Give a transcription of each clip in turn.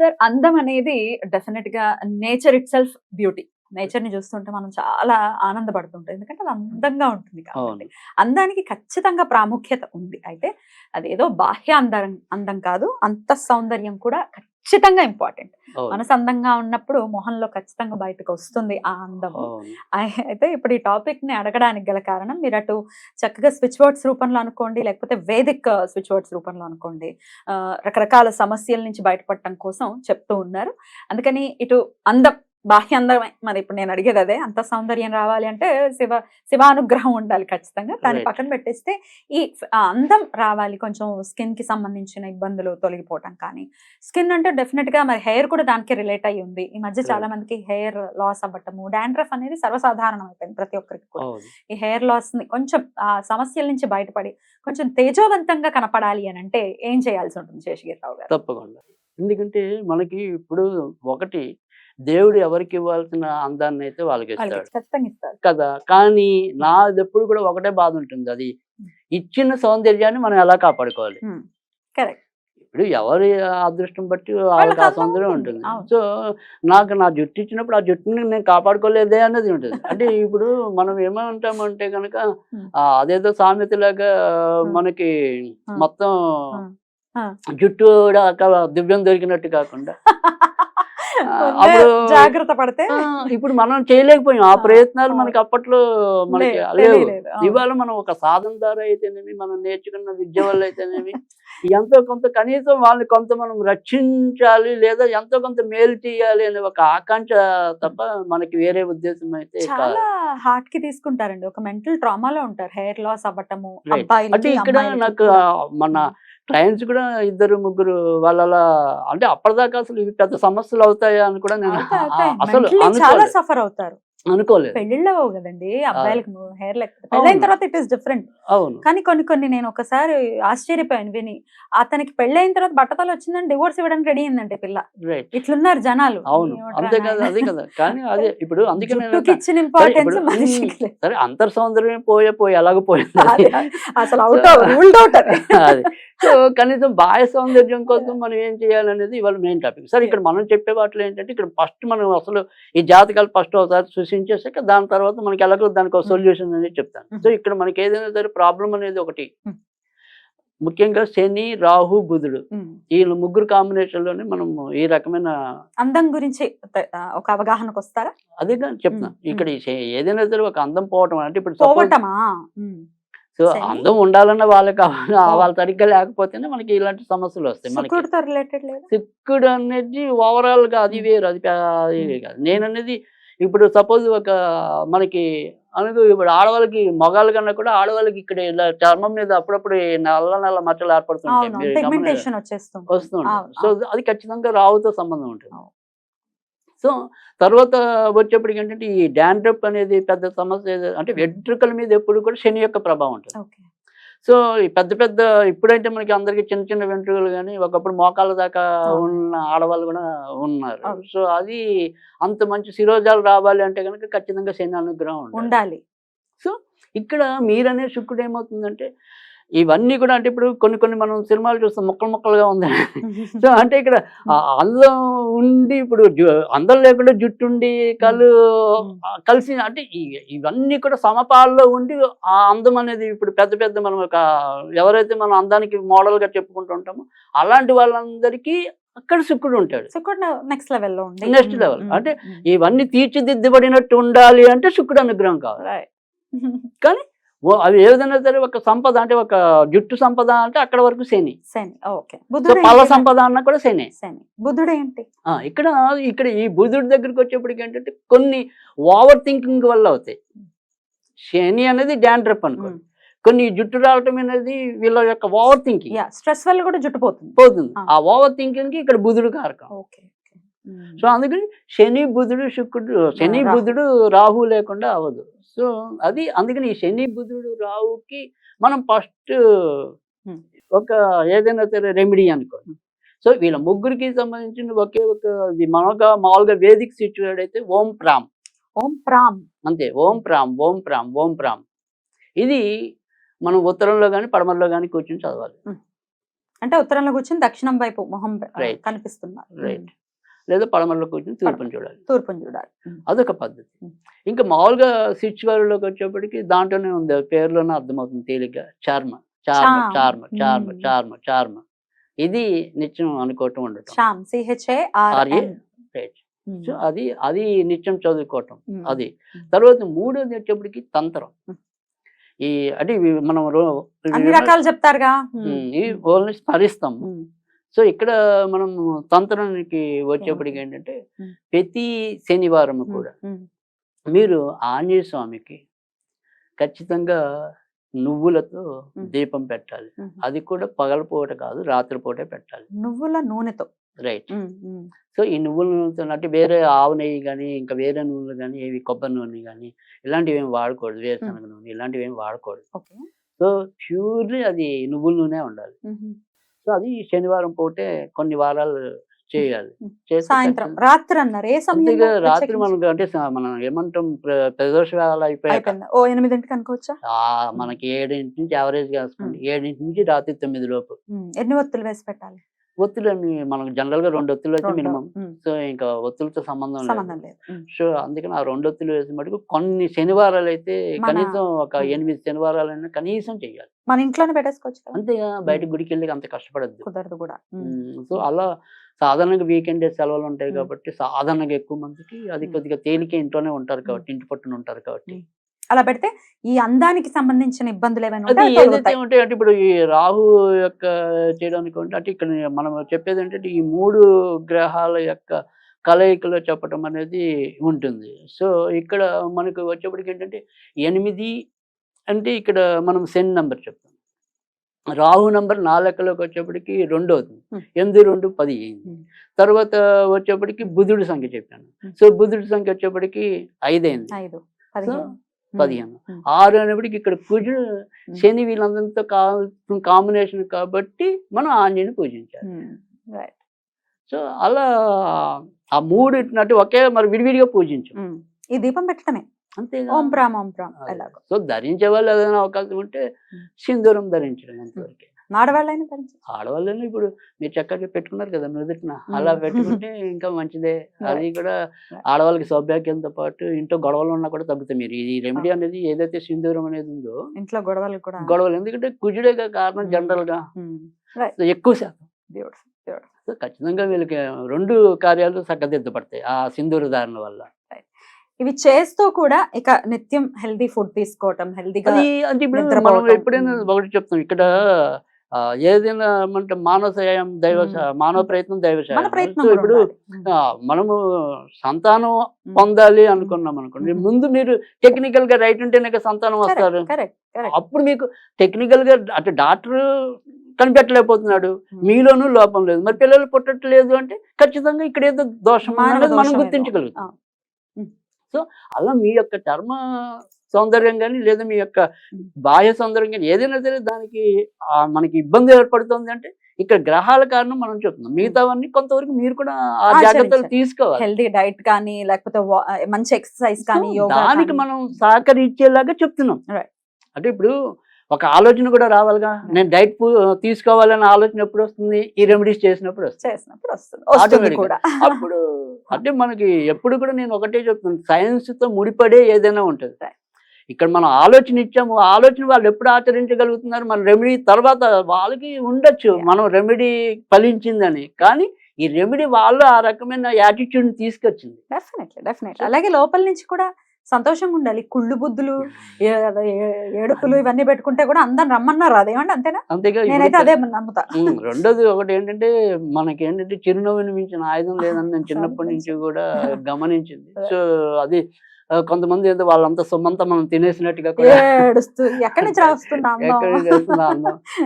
Sir అందం అనేది డెఫినెట్గా నేచర్ ఇట్ సెల్ఫ్ బ్యూటీ నేచర్ని చూస్తుంటే మనం చాలా ఆనందపడుతుంటాం. ఎందుకంటే అది అందంగా ఉంటుంది కాబట్టి. అందానికి ఖచ్చితంగా ప్రాముఖ్యత ఉంది. అయితే అదేదో బాహ్య అందం అందం కాదు అంత సౌందర్యం కూడా ఖచ్చితంగా ఇంపార్టెంట్. మనసు అందంగా ఉన్నప్పుడు మొహంలో ఖచ్చితంగా బయటకు వస్తుంది ఆ అందం. అయితే ఇప్పుడు ఈ టాపిక్ని అడగడానికి గల కారణం మీరు అటు చక్కగా స్విచ్ వర్డ్స్ రూపంలో అనుకోండి లేకపోతే వేదిక్ స్విచ్ వర్డ్స్ రూపంలో అనుకోండి రకరకాల సమస్యల నుంచి బయటపడటం కోసం చెప్తూ ఉన్నారు. అందుకని ఇటు అందం బాహ్య అందమే మరి ఇప్పుడు నేను అడిగేది అదే అంత సౌందర్యం రావాలి అంటే శివ శివానుగ్రహం ఉండాలి ఖచ్చితంగా. దాన్ని. పక్కన పెట్టేస్తే ఈ అందం రావాలి కొంచెం స్కిన్కి సంబంధించిన ఇబ్బందులు తొలగిపోవటం కానీ. స్కిన్ అంటే డెఫినెట్గా మరి హెయిర్ కూడా దానికి రిలేట్ అయ్యి ఉంది. ఈ మధ్య చాలా. మందికి హెయిర్ లాస్ అవ్వటము డాండ్రఫ్ అనేది సర్వసాధారణం అయిపోయింది ప్రతి ఒక్కరికి కూడా. ఈ హెయిర్ లాస్ని కొంచెం ఆ సమస్యల నుంచి బయటపడి కొంచెం తేజోవంతంగా కనపడాలి అని అంటే ఏం చేయాల్సి ఉంటుంది శేషగిరిరావు గారు? తప్పకుండా. ఎందుకంటే మనకి ఇప్పుడు ఒకటి దేవుడు ఎవరికి ఇవ్వాల్సిన అందాన్ని అయితే వాళ్ళకి ఇస్తాడు. కదా? కానీ నాది ఎప్పుడు కూడా ఒకటే బాధ ఉంటుంది. అది ఇచ్చిన సౌందర్యాన్ని మనం ఎలా కాపాడుకోవాలి? ఇప్పుడు ఎవరి అదృష్టం బట్టి వాళ్ళకి ఆ సౌందర్యం ఉంటుంది. సో నాకు నా జుట్టు ఇచ్చినప్పుడు ఆ జుట్టుని నేను కాపాడుకోలేదే అనేది ఉంటుంది. అంటే ఇప్పుడు మనం ఏమంటామంటే కనుక. అదేదో సామెతలాగా. మనకి. మొత్తం. జుట్టు దివ్యం దొరికినట్టు కాకుండా అప్పుడు జాగ్రత్త పడితే ఇప్పుడు మనం చేయలేకపోయాం. ఆ ప్రయత్నాలు. మనకి అప్పట్లో మనకి లేవు. ఇవాళ మనం ఒక సాధన ద్వారా అయితేనేమి మనం నేర్చుకున్న విద్య వల్ల అయితేనేమి ఎంతో కొంత కనీసం వాళ్ళని కొంత మనం రక్షించాలి లేదా ఎంతో కొంత మేలు చేయాలి అనే ఒక ఆకాంక్ష తప్ప మనకి వేరే ఉద్దేశం అయితే చాలా హార్ట్కి తీసుకుంటారండి. ఒక మెంటల్ ట్రామాలో ఉంటారు. హెయిర్ లాస్ అవ్వటము అంటే ఇక్కడ నాకు మన క్లయింట్స్ కూడా ఇద్దరు ముగ్గురు వాళ్ళ అంటే అప్పటిదాకా అసలు ఇవి పెద్ద సమస్యలు అవుతాయా అని కూడా నేను. అసలు చాలా సఫర్ అవుతారు అనుకోలేదు. పెళ్ళిళ్ళో కదండి అబ్బాయిలకి హెయిర్ లేకపోతే. పెళ్ళైన తర్వాత ఇట్ ఈస్ డిఫరెంట్ అవును. కానీ కొన్ని కొన్ని నేను ఒకసారి ఆశ్చర్యపోయాను విని అతనికి పెళ్ళైన తర్వాత బట్టతలు వచ్చిందని డివోర్స్ ఇవ్వడానికి రెడీ అయిందంటే పిల్ల. ఇట్లున్నారు జనాలు. అవును. అంతే కదా. అదే కదా. కానీ అదే ఇప్పుడు అందుకే ఇచ్చిన ఇంపార్టెన్స్ మనిషికి. సరే అంతర్ సౌందర్యం పోయే పోయి ఎలాగో పోయింది అసలు అవుట్ రూల్డ్ అవుట్ అది. సో కనీసం బాహ్య సౌందర్యం కోసం మనం ఏం చేయాలనేది ఇవాళ మెయిన్ టాపిక్ సరే ఇక్కడ మనం చెప్పే వాటిలో ఏంటంటే ఇక్కడ ఫస్ట్ మనం అసలు ఈ జాతకాలు ఫస్ట్ ఒకసారి సృష్టించేసాక దాని తర్వాత మనకి ఎలాగో దానికి ఒక. సొల్యూషన్ అనేది చెప్తాను. సో ఇక్కడ మనకి ఏదైనా సరే ప్రాబ్లం అనేది ఒకటి. ముఖ్యంగా శని రాహు బుధుడు. ఈ ముగ్గురు కాంబినేషన్లోనే మనం ఈ రకమైన అందం గురించి ఒక అవగాహనకు వస్తారా అదే కానీ చెప్తున్నా Hmm. ఇక్కడ ఏదైనా సరే ఒక అందం పోవటం అంటే ఇప్పుడు. సో. అందం ఉండాలన్న వాళ్ళకి. వాళ్ళు సరిగ్గా లేకపోతేనే మనకి ఇలాంటి సమస్యలు వస్తాయి మనకి సిక్కుడు అనేది ఓవరాల్గా అది వేరు అది. కాదు నేను అనేది ఇప్పుడు సపోజ్ ఒక మనకి అనుకు ఇప్పుడు ఆడవాళ్ళకి మగాళ్ళ కన్నా కూడా ఆడవాళ్ళకి ఇక్కడ ఇలా చర్మం మీద అప్పుడప్పుడు నల్ల నల్ల మచ్చలు ఏర్పడుతుంటాయి. వస్తుంది అవును, సో. అది ఖచ్చితంగా రావుతో సంబంధం ఉంటుంది. సో తర్వాత వచ్చేప్పటికి ఏంటంటే ఈ డాండ్రప్ అనేది పెద్ద సమస్య అంటే వెంట్రుకల మీద ఎప్పుడు కూడా శని యొక్క ప్రభావం ఉంటుంది. సో ఈ పెద్ద పెద్ద ఇప్పుడైతే మనకి అందరికి చిన్న చిన్న వెంట్రుకలు కానీ ఒకప్పుడు మోకాళ్ళ దాకా. ఉన్న ఆడవాళ్ళు కూడా ఉన్నారు. సో అది అంత మంచి శిరోజాలు రావాలి అంటే కనుక ఖచ్చితంగా శని అనుగ్రహం ఉండాలి ఉండాలి ఇక్కడ మీరనే శుక్రుడు ఏమవుతుందంటే ఇవన్నీ కూడా అంటే ఇప్పుడు కొన్ని కొన్ని మనం సినిమాలు చూస్తాం ముక్కలు ముక్కలుగా ఉంది సో అంటే ఇక్కడ అందం ఉండి ఇప్పుడు అందం లేకుండా జుట్టు ఉండి కళ్ళు కలిసి అంటే ఇవన్నీ కూడా సమపాల్లో ఉండి ఆ అందం అనేది ఇప్పుడు పెద్ద పెద్ద మనం ఒక ఎవరైతే మనం అందానికి మోడల్గా చెప్పుకుంటూ ఉంటామో అలాంటి వాళ్ళందరికీ అక్కడ శుక్రుడు ఉంటాడు శుక్రుడు నెక్స్ట్ లెవెల్లో level. ఉమ్, అంటే. ఇవన్నీ తీర్చిదిద్దబడినట్టు ఉండాలి అంటే శుక్రుడు అనుగ్రహం కావాలి Right. ఓ అవి ఏ విధంగా సరే ఒక సంపద అంటే ఒక జుట్టు సంపద అంటే అక్కడ వరకు శని. శని. ఓకే. బుద్ధుడు పళ్ళ? సంపద అన్న కూడా శని. శని. బుద్ధుడు ఏంటి? ఇక్కడ ఇక్కడ ఈ బుధుడి దగ్గరికి వచ్చేప్పటికి ఏంటంటే కొన్ని ఓవర్ థింకింగ్ వల్ల అవుతాయి. శని అనేది డాండ్రప్ అనుకో. కొన్ని జుట్టు రావటం అనేది వీళ్ళ యొక్క ఓవర్ థింకింగ్. స్ట్రెస్ వల్ల కూడా జుట్టు పోతుంది. పోతుంది. ఆ. ఆ ఓవర్ థింకింగ్కి ఇక్కడ బుధుడు కారకం. ఓకే. సో అందుకని శని బుధుడు శుక్రుడు శని. బుధుడు రాహు లేకుండా అవ్వదు. సో అది అందుకని ఈ శని బుధుడు రాహుకి మనం ఫస్ట్. ఒక ఏదైనా సరే రెమెడీ అనుకోండి. సో వీళ్ళ ముగ్గురికి సంబంధించిన ఒకే ఒక ఇది మామూలుగా మామూలుగా వేదిక్ సిచ్యువేట్ అయితే ఓం ప్రామ్. ఓం ప్రామ్. అంతే ఓం ప్రామ్ ఓం ప్రామ్ ఓం ప్రామ్. ఇది మనం ఉత్తరంలో కానీ పడమరలో కానీ కూర్చొని చదవాలి. అంటే ఉత్తరంలో కూర్చొని దక్షిణం వైపు మొహం. కనిపిస్తున్నారు. రైట్ లేదా పడమరలో కూర్చొని తూర్పుని చూడాలి. తూర్పుని చూడాలి. అదొక పద్ధతి. ఇంకా మామూలుగా సిచ్యువేట్లోకి వచ్చేప్పటికి దాంట్లోనే ఉంది. పేరులోనే అర్థమవుతుంది తేలిగ్గా. చార్మ. చార్మ. చార్మ చార్మ. చార్మ చార్మ. ఇది నిత్యం అనుకోవటం ఉండటం. సో అది అది నిత్యం చదువుకోవటం. అది. తర్వాత మూడోది వచ్చేప్పటికి తంత్రం. ఈ అంటే మనం రకాలు చెప్తారుగా? ఓన్లీ స్మరిస్తాం. సో ఇక్కడ మనం తంత్రానికి వచ్చేప్పటికి ఏంటంటే. ప్రతి శనివారం. కూడా. మీరు ఆంజనేయ స్వామికి ఖచ్చితంగా నువ్వులతో. దీపం పెట్టాలి. అది కూడా పగలపూట కాదు రాత్రిపూటే పెట్టాలి నువ్వుల నూనెతో రైట్. సో ఈ నువ్వుల నూనెతో అంటే వేరే ఆవు నెయ్యి కానీ ఇంకా వేరే నూనెలు కానీ ఏవి కొబ్బరి నూనె కానీ ఇలాంటివి ఏమి వాడకూడదు వేరుశనగ నూనె ఇలాంటివి ఏమి వాడకూడదు సో ప్యూర్లీ అది నువ్వుల నూనె ఉండాలి. సో అది శనివారం పూటే కొన్ని వారాలు చేయాలి సాయంత్రం రాత్రి అన్నారు ఏ సమయంలో అంతేగా రాత్రి? మనకు అంటే మనం ఏమంటాం ప్ర- ప్రదోష వేళ ఓ ఎనిమిదింటికి అనుకోవచ్చా ఆ మనకి ఏడింటి నుంచి యావరేజ్ వేసుకోండి ఏడింటి నుంచి రాత్రి తొమ్మిది లోపు. ఎన్ని ఒత్తులు వేసి పెట్టాలి ఒత్తులు మనకు జనరల్గా రెండు ఒత్తులు అయితే. మినిమం. సో ఇంకా ఒత్తులతో సంబంధం లేదు. సో అందుకని ఆ రెండు ఒత్తులు వేసిన మటుకు కొన్ని శనివారాలు అయితే కనీసం ఒక. ఎనిమిది శనివారాలైనా కనీసం చెయ్యాలి మన ఇంట్లోనే పెట్టేసుకోవచ్చు అంతేగా బయట గుడికి వెళ్ళి అంత కష్టపడద్దు కుదరదు కూడా. సో అలా సాధారణంగా వీకెండ్ సెలవులు ఉంటాయి. కాబట్టి సాధారణంగా ఎక్కువ మందికి అది. కొద్దిగా తేలిక ఇంట్లోనే ఉంటారు కాబట్టి ఇంటి పట్టున ఉంటారు కాబట్టి. అలా పెడితే ఈ అందానికి సంబంధించిన ఇబ్బందులు ఏమైనా. ఉంటాయి అంటే ఇప్పుడు ఈ రాహు యొక్క చేయడానికి అంటే ఇక్కడ మనం చెప్పేది ఏంటంటే ఈ మూడు గ్రహాల యొక్క కలయికలో చెప్పటం అనేది ఉంటుంది సో ఇక్కడ మనకు వచ్చేప్పటికి ఏంటంటే ఎనిమిది అంటే ఇక్కడ మనం సెన్ నంబర్ చెప్తాం. రాహు నంబర్ నా లెక్కలోకి వచ్చేప్పటికి రెండు అవుతుంది. ఎనిమిది రెండు? పది అయింది. తర్వాత వచ్చేప్పటికి బుధుడి సంఖ్య చెప్పాను. సో బుధుడి సంఖ్య వచ్చేప్పటికి ఐదైంది. ఐదు. పదిహేను. ఉమ్. పదిహేను. ఆరు అనేప్పటికి ఇక్కడ కుజుడు శని వీళ్ళందరితో కాంబినేషన్ కాబట్టి మనం ఆంజనేయుని పూజించాలి. సో అలా ఆ మూడిటినట్టు ఒకే మరి విడివిడిగా పూజించు. ఈ దీపం పెట్టడమే. అంతేగా ఓం ప్రామ్ ఓం ప్రామ్ అదే. ఎలాగో సో ధరించే వాళ్ళు ఏదైనా అవకాశం ఉంటే. సింధూరం ధరించడం అంతవరకే ఆడవాళ్ళైనా ధరించి ఆడవాళ్ళని ఇప్పుడు మీరు చక్కగా పెట్టుకున్నారు కదా నుదుటిన అలా. పెట్టుకుంటే ఇంకా మంచిదే అది. కూడా. ఆడవాళ్ళకి సౌభాగ్యంతో పాటు ఇంట్లో గొడవలు ఉన్నా కూడా తగ్గుతాయి మీరు ఈ రెమెడీ అనేది ఏదైతే సింధూరం అనేది ఉందో ఇంట్లో గొడవలు కూడా గొడవలు ఎందుకంటే కుజుడేగా కారణం. జనరల్గా ఎక్కువ శాతం. సో ఖచ్చితంగా వీళ్ళకి రెండు కార్యాలు చక్కదిద్దపడతాయి ఆ సింధూర ధారణ వల్ల ఇవి చేస్తూ కూడా ఇక నిత్యం హెల్దీ ఫుడ్ తీసుకోవటం హెల్దీగా అంటే ఇప్పుడు మనం. ఎప్పుడైనా. ఒకటి చెప్తాం ఇక్కడ ఏదైనా అంటే మానవ సాయం దైవ మానవ ప్రయత్నం దైవ మన సాయం ప్రయత్నం సో కూడా ఇప్పుడు మనము సంతానం. పొందాలి అనుకున్నాం అనుకోండి. ముందు మీరు టెక్నికల్గా రైట్ ఉంటేనే సంతానం వస్తారు. అప్పుడు మీకు టెక్నికల్గా అటు డాక్టర్ కనిపెట్టలేకపోతున్నాడు. మీలోనూ లోపం లేదు మరి పిల్లలు పుట్టట్లేదు అంటే ఖచ్చితంగా ఇక్కడ ఏదో దోషం మనం. గుర్తించగలుగుతాం. సో అలా మీ యొక్క చర్మ సౌందర్యం కానీ లేదా మీ యొక్క. బాహ్య సౌందర్యం కానీ ఏదైనా సరే దానికి మనకి ఇబ్బంది ఏర్పడుతుంది అంటే ఇక్కడ గ్రహాల కారణం మనం చెప్తున్నాం. మిగతావన్నీ కొంతవరకు మీరు కూడా ఆ జాగ్రత్తలు. తీసుకోవాలి. హెల్దీ డైట్ కానీ లేకపోతే మంచి ఎక్సర్సైజ్ కానీ దానికి. మనం సహకరించేలాగా చెప్తున్నాం. అంటే ఇప్పుడు ఒక ఆలోచన కూడా రావాలిగా. నేను డైట్ తీసుకోవాలనే ఆలోచన ఎప్పుడు వస్తుంది? ఈ రెమెడీస్ చేసినప్పుడు వస్తుంది. అప్పుడు అంటే మనకి ఎప్పుడు కూడా నేను ఒకటే చెప్తున్నాను సైన్స్తో ముడిపడే ఏదైనా ఉంటుంది. ఇక్కడ మనం ఆలోచన ఇచ్చాము ఆలోచన వాళ్ళు ఎప్పుడు ఆచరించగలుగుతున్నారు మన రెమెడీ తర్వాత వాళ్ళకి ఉండొచ్చు. మనం రెమెడీ ఫలించిందని కానీ ఈ రెమెడీ వాళ్ళు ఆ రకమైన యాటిట్యూడ్ తీసుకొచ్చింది డెఫినెట్లీ డెఫినెట్లీ అలాగే లోపల నుంచి కూడా సంతోషంగా ఉండాలి కుళ్ళు బుద్ధులు ఏడుపులు ఇవన్నీ పెట్టుకుంటే కూడా అందరు రమ్మన్నారు. అదేమండి అంతేనా? అంతేగా నేనైతే అదే నమ్ముతా. రెండోది ఒకటి ఏంటంటే మనకి ఏంటంటే చిరునవ్వుని మించిన ఆయుధం లేదని నేను చిన్నప్పటి నుంచి కూడా గమనించింది. సో అది కొంతమంది ఏదో వాళ్ళంతా సొమ్మంతా మనం తినేసినట్టుగా ఎక్కడి నుంచి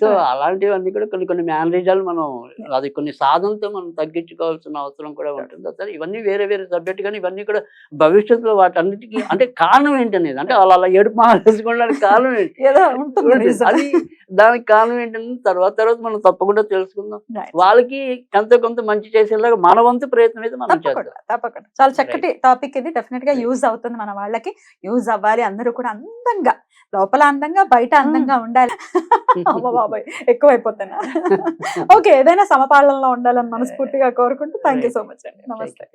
సో అలాంటివన్నీ కూడా కొన్ని కొన్ని మేనరిజాలు మనం అది కొన్ని సాధనతో మనం తగ్గించుకోవాల్సిన అవసరం కూడా ఉంటుంది. అసలు ఇవన్నీ వేరే వేరే సబ్జెక్ట్ కానీ ఇవన్నీ కూడా భవిష్యత్తులో వాటన్నిటికీ అంటే కారణం ఏంటనేది? అంటే వాళ్ళు అలా ఏడుపు మాల వేసుకోవడానికి కారణం ఏంటి. అది దానికి కారణం ఏంటని తర్వాత తర్వాత మనం తప్పకుండా తెలుసుకుందాం. వాళ్ళకి ఎంతో కొంత మంచి చేసేలాగా మన వంతు ప్రయత్నం అయితే మనం చేద్దాం. తప్పకుండా. చాలా చక్కటి టాపిక్ ఇది. డెఫినెట్గా యూజ్ అవుతుంది. మన వాళ్ళకి. యూజ్ అవ్వాలి. అందరూ కూడా అందంగా లోపల అందంగా బయట అందంగా ఉండాలి. అమ్మ బాబాయ్ ఎక్కువ అయిపోతున్నా ఓకే ఏదైనా సమపాలనలో ఉండాలని మనస్ఫూర్తిగా కోరుకుంటూ థ్యాంక్ యూ సో మచ్ అండి. నమస్తే.